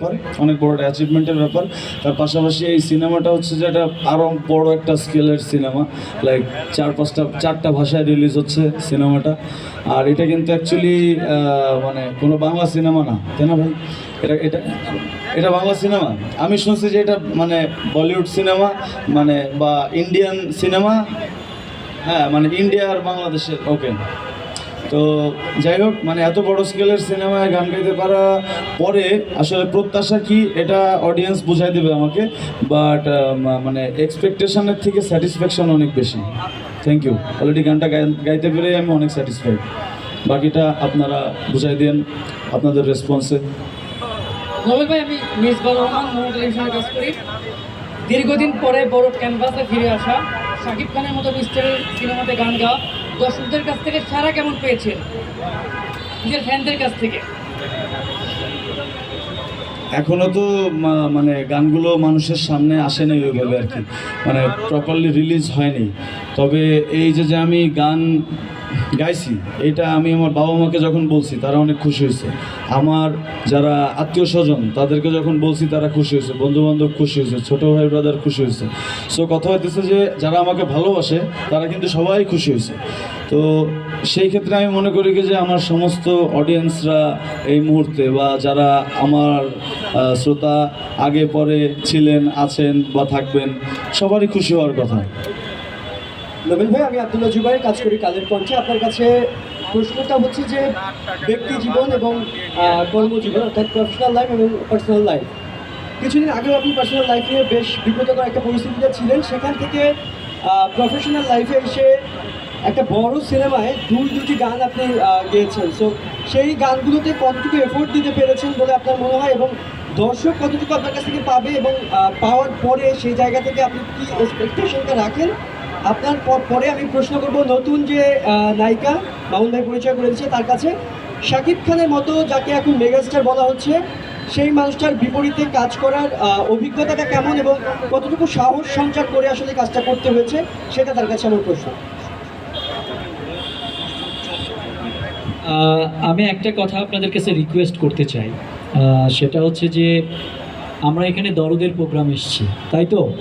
ব্যাপার, অনেক বড় একটা অ্যাচিভমেন্টের ব্যাপার। তার পাশাপাশি এই সিনেমাটা হচ্ছে যে একটা আরও বড় একটা স্কেলের সিনেমা। লাইক চার পাঁচটা, চারটা ভাষায় রিলিজ হচ্ছে সিনেমাটা। আর এটা কিন্তু অ্যাকচুয়ালি মানে কোনো বাংলা সিনেমা না, তাই না ভাই? এটা এটা এটা বাংলা সিনেমা। আমি শুনছি যে এটা মানে বলিউড সিনেমা মানে বা ইন্ডিয়ান সিনেমা। হ্যাঁ মানে ইন্ডিয়া আর বাংলাদেশের ওকে তো যাই হোক মানে এত বড় স্কেলের সিনেমায় গান গাইতে পারা পরে আসলে প্রত্যাশা কি, এটা অডিয়েন্স বুঝাই দেবে আমাকে বাট মানে এক্সপেকটেশনের থেকে স্যাটিসফ্যাকশন অনেক বেশি। থ্যাংক ইউ অলরেডি গানটা গাই- গাইতে পেরে আমি অনেক স্যাটিসফাইড বাকিটা আপনারা বুঝাই দেন আপনাদের রেসপন্সে ভাই, আমি করি। দীর্ঘদিন পরে বড় ক্যানভাসে ফিরে আসা শাকিব খানের মতো মিস্টারের সিনেমাতে গান গাওয়া দর্শকদের কাছ থেকে সারা কেমন পেয়েছেন? নিজের ফ্যানদের কাছ থেকে। এখনও তো মানে গানগুলো মানুষের সামনে আসে নাই ওইভাবে আর কি। মানে প্রপারলি রিলিজ হয়নি। তবে এই যে যে আমি গান গাইছি, এটা আমি আমার বাবা মাকে যখন বলছি, তারা অনেক খুশি হয়েছে। আমার যারা আত্মীয় স্বজন, তাদেরকে যখন বলছি, তারা খুশি হয়েছে। বন্ধু বান্ধব খুশি হয়েছে, ছোটো ভাই ব্রাদার খুশি হয়েছে। সো কথা হইতেছে যে, যারা আমাকে ভালোবাসে, তারা কিন্তু সবাই খুশি হয়েছে। তো, সেই ক্ষেত্রে আমি মনে করি যে, আমার সমস্ত অডিয়েন্সরা এই মুহূর্তে বা যারা আমার শ্রোতা আগে, পরে ছিলেন, আছেন বা থাকবেন, সবারই খুশি হওয়ার কথা। নবীন ভাই, আমি আব্দুল্লাহ জুবাই কাজ করি কালের কণ্ঠে আপনার কাছে প্রশ্নটা হচ্ছে যে, ব্যক্তি জীবন এবং কর্মজীবন, অর্থাৎ প্রফেশনাল লাইফ এবং পার্সোনাল লাইফ কিছুদিন আগেও আপনি পার্সোনাল লাইফে বেশ বিব্রতকর একটা পরিস্থিতিতে ছিলেন। সেখান থেকে প্রফেশনাল লাইফে এসে একটা বড় সিনেমায় দুই, দুটি গান আপনি গেয়েছেন। সো সেই গানগুলোতে কতটুকু এফোর্ট দিতে পেরেছেন বলে আপনার মনে হয় এবং দর্শক কতটুকু আপনার কাছ থেকে পাবে এবং পাওয়ার পরে সেই জায়গা থেকে আপনি কি এক্সপেকটেশনটা রাখেন? আপনার পর- আমি প্রশ্ন করব নতুন যে নায়িকা মামুন ভাই পরিচয় করে দিচ্ছে তার কাছে, শাকিব খানের মতো যাকে এখন মেগাস্টার বলা হচ্ছে, সেই মানুষটার বিপরীতে কাজ করার অভিজ্ঞতাটা কেমন এবং কতটুকু সাহস সঞ্চার করে আসলে কাজটা করতে হয়েছে, সেটা তার কাছে আমার প্রশ্ন। আমি একটা কথা আপনাদের কাছে রিকোয়েস্ট করতে চাই। সেটা হচ্ছে যে, আমরা এখানে দরদের প্রোগ্রাম এসছি, তাই তো?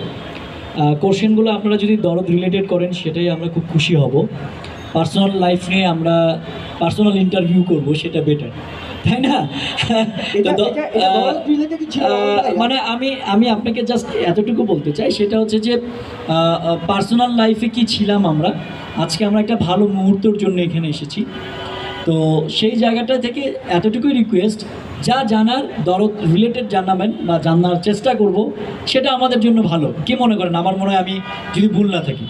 কোশ্চেনগুলো আপনারা যদি দরদ রিলেটেড করেন সেটাই আমরা খুব খুশি হব। পার্সোনাল লাইফ নিয়ে আমরা পার্সোনাল ইন্টারভিউ করব সেটা বেটার তাই না? মানে আমি আমি আপনাকে জাস্ট এতটুকু বলতে চাই সেটা হচ্ছে যে পার্সোনাল লাইফে কি ছিলাম আমরা? আজকে আমরা একটা ভালো মুহূর্তের জন্য এখানে এসেছি। তো সেই জায়গাটা থেকে এতটুকুই রিকোয়েস্ট যা জানার দরদ রিলেটেড জানাবেন বা জানার চেষ্টা করব সেটা আমাদের জন্য ভালো। কি মনে করেন? আমার মনে হয় আমি যদি ভুল না থাকি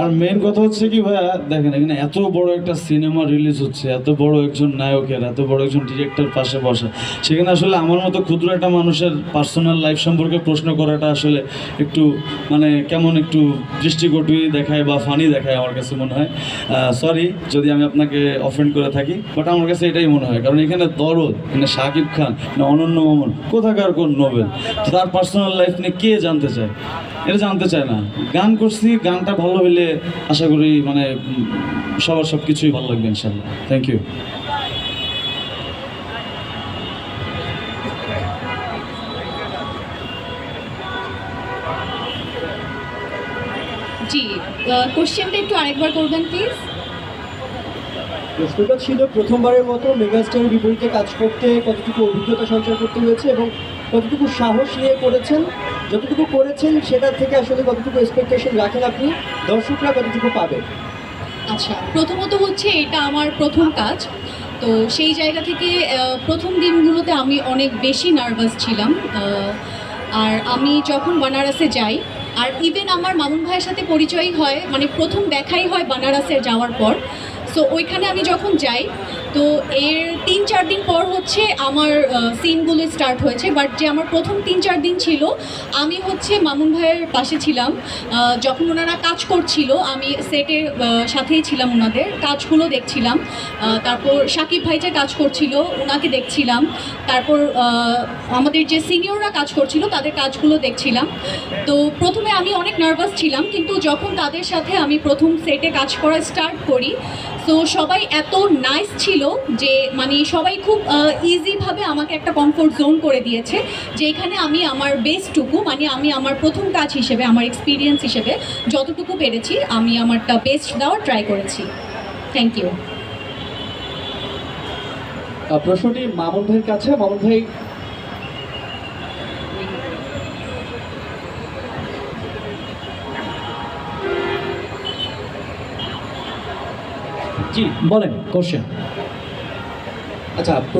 আর মেন কথা হচ্ছে কি ভাইয়া দেখেন এখানে এত বড় একটা সিনেমা রিলিজ হচ্ছে এত বড় একজন নায়কের এত বড় একজন ডিরেক্টর পাশে বসা সেখানে আসলে আমার মতো ক্ষুদ্র একটা মানুষের পার্সোনাল লাইফ সম্পর্কে প্রশ্ন করাটা আসলে একটু মানে কেমন একটু দৃষ্টিকটুই দেখায় বা ফানি দেখায় আমার কাছে মনে হয়। সরি যদি আমি আপনাকে অফেন্ড করে থাকি বাট আমার কাছে এটাই মনে হয়, কারণ এখানে দরদ, এখানে শাকিব খান না অনন্য মামুন, কোথাকার কোন নোবেল? তার পার্সোনাল লাইফ নিয়ে কে জানতে চায়? এটা জানতে চায় না। গান করছি, গানটা ভালো হলে আশা করি মানে সবার সব কিছুই ভালো লাগবে ইনশাল্লাহ থ্যাংক ইউ জি কোশ্চেনটা একটু আরেকবার করবেন প্লিজ প্রশ্নটা ছিল প্রথমবারের মতো মেগাস্টারের বিপরীতে কাজ করতে কতটুকু অভিজ্ঞতা সঞ্চয় করতে হয়েছে এবং কতটুকু সাহস নিয়ে করেছেন, যতটুকু করেছেন সেটা থেকে আসলে কতটুকু এক্সপেকটেশন রাখেন আপনি, দর্শকরা কতটুকু পাবে? আচ্ছা প্রথমত হচ্ছে এটা আমার প্রথম কাজ। তো সেই জায়গা থেকে প্রথম দিনগুলোতে আমি অনেক বেশি নার্ভাস ছিলাম। আর আমি যখন বানারসে যাই, আর ইভেন আমার মামুন ভাইয়ের সাথে পরিচয় হয় মানে প্রথম দেখাই হয় বানারসে যাওয়ার পর সো ওইখানে আমি যখন যাই তো এর তিন চার দিন পর হচ্ছে আমার সিনগুলো স্টার্ট হয়েছে বাট যে আমার প্রথম তিন চার দিন ছিল, আমি হচ্ছে মামুন ভাইয়ের পাশে ছিলাম। যখন ওনারা কাজ করছিল, আমি সেটের সাথেই ছিলাম ওনাদের, কাজগুলো দেখছিলাম। তারপর সাকিব ভাই যে কাজ করছিল ওনাকে দেখছিলাম। তারপর আমাদের যে সিনিয়ররা কাজ করছিল, তাদের কাজগুলো দেখছিলাম। তো প্রথমে আমি অনেক নার্ভাস ছিলাম, কিন্তু যখন তাদের সাথে আমি প্রথম সেটে কাজ করা স্টার্ট করি, তো সবাই এত নাইস ছিল যে মানে সবাই খুব ইজিভাবে আমাকে একটা কমফোর্ট জোন করে দিয়েছে যে এখানে আমি আমার বেস্টটুকু মানে আমি আমার প্রথম কাজ হিসেবে আমার এক্সপিরিয়েন্স হিসেবে যতটুকু পেরেছি আমি আমারটা বেস্ট দেওয়ার ট্রাই করেছি। থ্যাংক ইউ প্রশ্নটি মামুন ভাইয়ের কাছে। মামুন ভাই? জি বলেন কোশ্চেন 아, 자, 앞으로